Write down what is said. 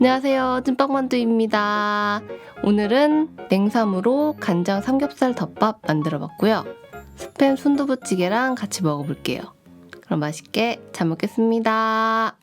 안녕하세요. 찐빵만두입니다. 오늘은 냉삼으로 간장 삼겹살 덮밥 만들어 봤고요. 스팸 순두부찌개랑 같이 먹어볼게요. 그럼 맛있게 잘 먹겠습니다.